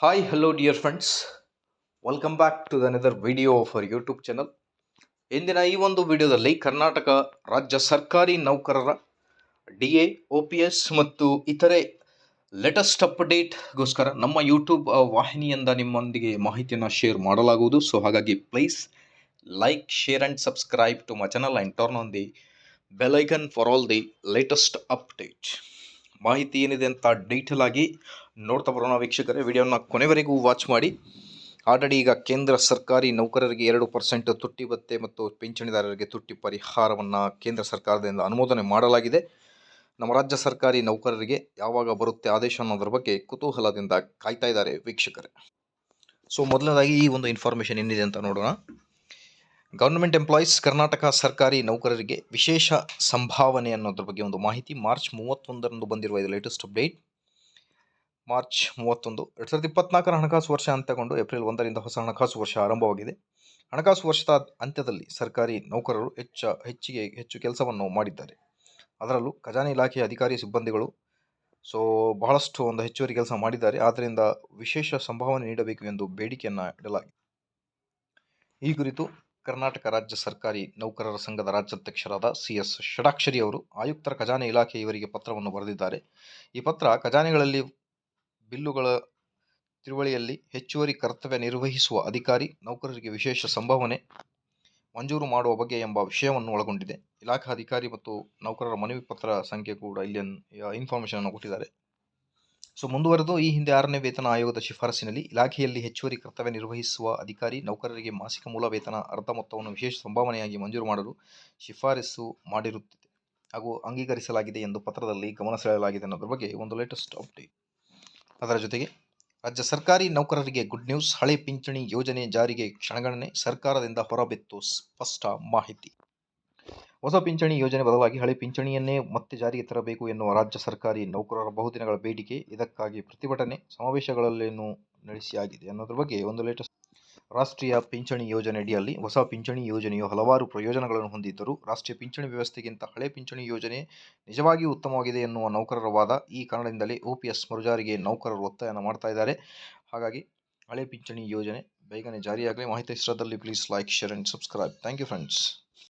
Hi hello dear friends welcome back to another video for YouTube channel ಇಂದಿನ ಈ ಒಂದು ವಿಡಿಯೋದಲ್ಲಿ ಕರ್ನಾಟಕ ರಾಜ್ಯ ಸರ್ಕಾರಿ ನೌಕರರ D A O P S ಮತ್ತು ಇತರೆ ಲೇಟೆಸ್ಟ್ ಅಪ್ಡೇಟ್ಗೋಸ್ಕರ ನಮ್ಮ ಯೂಟ್ಯೂಬ್ ವಾಹಿನಿಯಿಂದ ನಿಮ್ಮೊಂದಿಗೆ ಮಾಹಿತಿಯನ್ನು ಶೇರ್ ಮಾಡಲಾಗುವುದು. ಸೊ ಹಾಗಾಗಿ please like share and subscribe to my channel and turn on the bell icon for all the latest update ಮಾಹಿತಿ ಏನಿದೆ ಅಂತ ಡೀಟೇಲ್ ಆಗಿ ನೋಡ್ತಾ ಬರೋಣ ವೀಕ್ಷಕರೇ. ವಿಡಿಯೋನ ಕೊನೆವರೆಗೂ ವಾಚ್ ಮಾಡಿ. ಆಲ್ರೆಡಿ ಈಗ ಕೇಂದ್ರ ಸರ್ಕಾರಿ ನೌಕರರಿಗೆ ಎರಡು ಪರ್ಸೆಂಟ್ ತುಟ್ಟಿ ಭತ್ತೆ ಮತ್ತು ಪಿಂಚಣಿದಾರರಿಗೆ ತುಟ್ಟಿ ಪರಿಹಾರವನ್ನು ಕೇಂದ್ರ ಸರ್ಕಾರದಿಂದ ಅನುಮೋದನೆ ಮಾಡಲಾಗಿದೆ. ನಮ್ಮ ರಾಜ್ಯ ಸರ್ಕಾರಿ ನೌಕರರಿಗೆ ಯಾವಾಗ ಬರುತ್ತೆ ಆದೇಶ ಅನ್ನೋದ್ರ ಬಗ್ಗೆ ಕುತೂಹಲದಿಂದ ಕಾಯ್ತಾ ಇದ್ದಾರೆ ವೀಕ್ಷಕರೇ. ಸೊ ಮೊದಲನೇದಾಗಿ ಈ ಒಂದು ಇನ್ಫಾರ್ಮೇಷನ್ ಏನಿದೆ ಅಂತ ನೋಡೋಣ. ಗೌರ್ಮೆಂಟ್ ಎಂಪ್ಲಾಯೀಸ್ ಕರ್ನಾಟಕ ಸರ್ಕಾರಿ ನೌಕರರಿಗೆ ವಿಶೇಷ ಸಂಭಾವನೆ ಅನ್ನೋದ್ರ ಬಗ್ಗೆ ಒಂದು ಮಾಹಿತಿ ಮಾರ್ಚ್ ಮೂವತ್ತೊಂದರಂದು ಬಂದಿರುವ ಇದು ಲೇಟೆಸ್ಟ್ ಅಪ್ಡೇಟ್ ಮಾರ್ಚ್ ಮೂವತ್ತೊಂದು, ಎರಡು ಸಾವಿರದ ಇಪ್ಪತ್ನಾಲ್ಕರ ಹಣಕಾಸು ವರ್ಷ ಅಂತ್ಯಗೊಂಡು ಏಪ್ರಿಲ್ ಒಂದರಿಂದ ಹೊಸ ಹಣಕಾಸು ವರ್ಷ ಆರಂಭವಾಗಿದೆ. ಹಣಕಾಸು ವರ್ಷದ ಅಂತ್ಯದಲ್ಲಿ ಸರ್ಕಾರಿ ನೌಕರರು ಹೆಚ್ಚ, ಹೆಚ್ಚಿಗೆ, ಹೆಚ್ಚು ಕೆಲಸವನ್ನು ಮಾಡಿದ್ದಾರೆ. ಅದರಲ್ಲೂ ಖಜಾನೆ ಇಲಾಖೆಯ ಅಧಿಕಾರಿ ಸಿಬ್ಬಂದಿಗಳು ಸೊ ಬಹಳಷ್ಟು ಒಂದು ಹೆಚ್ಚುವರಿ ಕೆಲಸ ಮಾಡಿದ್ದಾರೆ. ಆದ್ದರಿಂದ ವಿಶೇಷ ಸಂಭಾವನೆ ನೀಡಬೇಕು ಎಂದು ಬೇಡಿಕೆಯನ್ನು ಇಡಲಾಗಿದೆ. ಈ ಕುರಿತು ಕರ್ನಾಟಕ ರಾಜ್ಯ ಸರ್ಕಾರಿ ನೌಕರರ ಸಂಘದ ರಾಜ್ಯಾಧ್ಯಕ್ಷರಾದ ಸಿ ಎಸ್ ಷಡಾಕ್ಷರಿ ಅವರು ಆಯುಕ್ತರ ಖಜಾನೆ ಇಲಾಖೆ ಇವರಿಗೆ ಪತ್ರವನ್ನು ಬರೆದಿದ್ದಾರೆ. ಈ ಪತ್ರ ಖಜಾನೆಗಳಲ್ಲಿ ಬಿಲ್ಲುಗಳ ತಿಳುವಳಿಯಲ್ಲಿ ಹೆಚ್ಚುವರಿ ಕರ್ತವ್ಯ ನಿರ್ವಹಿಸುವ ಅಧಿಕಾರಿ, ನೌಕರರಿಗೆ ವಿಶೇಷ ಸಂಭಾವನೆ ಮಂಜೂರು ಮಾಡುವ ಬಗ್ಗೆ ಎಂಬ ವಿಷಯವನ್ನು ಒಳಗೊಂಡಿದೆ. ಇಲಾಖಾ ಅಧಿಕಾರಿ ಮತ್ತು ನೌಕರರ ಮನವಿ ಪತ್ರ ಸಂಖ್ಯೆ ಕೂಡ ಇಲ್ಲಿ ಇನ್ಫಾರ್ಮೇಶನ್ ಅನ್ನು ಕೊಟ್ಟಿದ್ದಾರೆ. ಸೊ ಮುಂದುವರೆದು ಈ ಹಿಂದೆ ಆರನೇ ವೇತನ ಆಯೋಗದ ಶಿಫಾರಸಿನಲ್ಲಿ ಇಲಾಖೆಯಲ್ಲಿ ಹೆಚ್ಚುವರಿ ಕರ್ತವ್ಯ ನಿರ್ವಹಿಸುವ ಅಧಿಕಾರಿ, ನೌಕರರಿಗೆ ಮಾಸಿಕ ಮೂಲ ವೇತನ, ಅರ್ಧ ಮೊತ್ತವನ್ನು ವಿಶೇಷ ಸಂಭಾವನೆಯಾಗಿ ಮಂಜೂರು ಮಾಡಲು ಶಿಫಾರಸು ಮಾಡಿರುತ್ತಿದೆ. ಹಾಗೂ ಅಂಗೀಕರಿಸಲಾಗಿದೆ ಎಂದು ಪತ್ರದಲ್ಲಿ ಗಮನ ಸೆಳೆಯಲಾಗಿದೆ ಅನ್ನೋದ್ರ ಬಗ್ಗೆ ಒಂದು ಲೇಟೆಸ್ಟ್ ಅಪ್ಡೇಟ್ ಅದರ ಜೊತೆಗೆ ರಾಜ್ಯ ಸರ್ಕಾರಿ ನೌಕರರಿಗೆ ಗುಡ್ ನ್ಯೂಸ್ ಹಳೆ ಪಿಂಚಣಿ ಯೋಜನೆ ಜಾರಿಗೆ ಕ್ಷಣಗಣನೆ ಸರ್ಕಾರದಿಂದ ಹೊರಬಿತ್ತು ಸ್ಪಷ್ಟ ಮಾಹಿತಿ. ಹೊಸ ಪಿಂಚಣಿ ಯೋಜನೆ ಬದಲಾಗಿ ಹಳೆ ಪಿಂಚಣಿಯನ್ನೇ ಮತ್ತೆ ಜಾರಿಗೆ ತರಬೇಕು ಎನ್ನುವ ರಾಜ್ಯ ಸರ್ಕಾರಿ ನೌಕರರ ಬಹುದಿನಗಳ ಬೇಡಿಕೆ ಇದಕ್ಕಾಗಿ ಪ್ರತಿಭಟನೆ ಸಮಾವೇಶಗಳಲ್ಲೇನು ನಡೆಸಿಯಾಗಿದೆ ಅನ್ನೋದ್ರ ಬಗ್ಗೆ ಒಂದು ಲೇಟೆಸ್ಟ್ ರಾಷ್ಟ್ರೀಯ ಪಿಂಚಣಿ ಯೋಜನೆ ಅಡಿಯಲ್ಲಿ ಹೊಸ ಪಿಂಚಣಿ ಯೋಜನೆಯು ಹಲವಾರು ಪ್ರಯೋಜನಗಳನ್ನು ಹೊಂದಿದ್ದರೂ ರಾಷ್ಟ್ರೀಯ ಪಿಂಚಣಿ ವ್ಯವಸ್ಥೆಗಿಂತ ಹಳೆ ಪಿಂಚಣಿ ಯೋಜನೆ ನಿಜವಾಗಿಯೂ ಉತ್ತಮವಾಗಿದೆ ಎನ್ನುವ ನೌಕರರ ವಾದ ಈ ಕಾರಣದಿಂದಲೇ ಒ ಪಿ ಎಸ್ ಮರುಜಾರಿಗೆ ನೌಕರರು ಒತ್ತಾಯನ ಮಾಡ್ತಾ ಇದ್ದಾರೆ. ಹಾಗಾಗಿ ಹಳೆ ಪಿಂಚಣಿ ಯೋಜನೆ ಬೇಗನೆ ಜಾರಿಯಾಗಲಿ. ಮಾಹಿತಿ ಇಷ್ಟದಲ್ಲಿ please like share and subscribe thank you friends